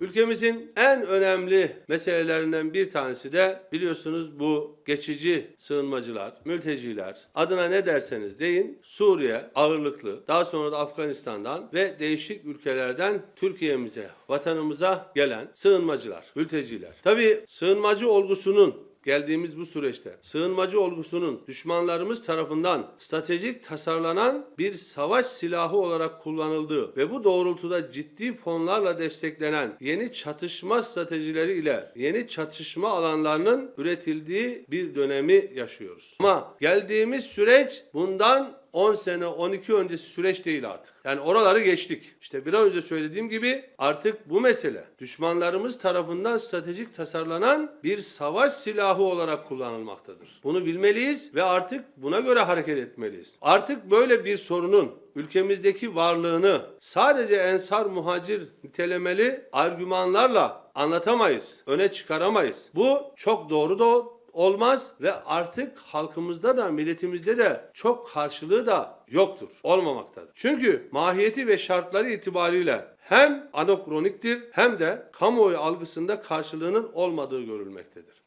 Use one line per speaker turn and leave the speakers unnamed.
Ülkemizin en önemli meselelerinden bir tanesi de biliyorsunuz bu geçici sığınmacılar, mülteciler, adına ne derseniz deyin Suriye ağırlıklı, daha sonra da Afganistan'dan ve değişik ülkelerden Türkiye'mize, vatanımıza gelen sığınmacılar, mülteciler. Tabii sığınmacı olgusunun geldiğimiz bu süreçte sığınmacı olgusunun düşmanlarımız tarafından stratejik tasarlanan bir savaş silahı olarak kullanıldığı ve bu doğrultuda ciddi fonlarla desteklenen yeni çatışma stratejileri ile yeni çatışma alanlarının üretildiği bir dönemi yaşıyoruz. Ama geldiğimiz süreç bundan 10 sene 12 öncesi süreç değil artık. Yani oraları geçtik. İşte biraz önce söylediğim gibi artık bu mesele düşmanlarımız tarafından stratejik tasarlanan bir savaş silahı olarak kullanılmaktadır. Bunu bilmeliyiz ve artık buna göre hareket etmeliyiz. Artık böyle bir sorunun ülkemizdeki varlığını sadece ensar muhacir nitelemeli argümanlarla anlatamayız, öne çıkaramayız. Bu çok doğru da olmaz ve artık halkımızda da milletimizde de çok karşılığı da yoktur, olmamaktadır. Çünkü mahiyeti ve şartları itibariyle hem anokroniktir hem de kamuoyu algısında karşılığının olmadığı görülmektedir.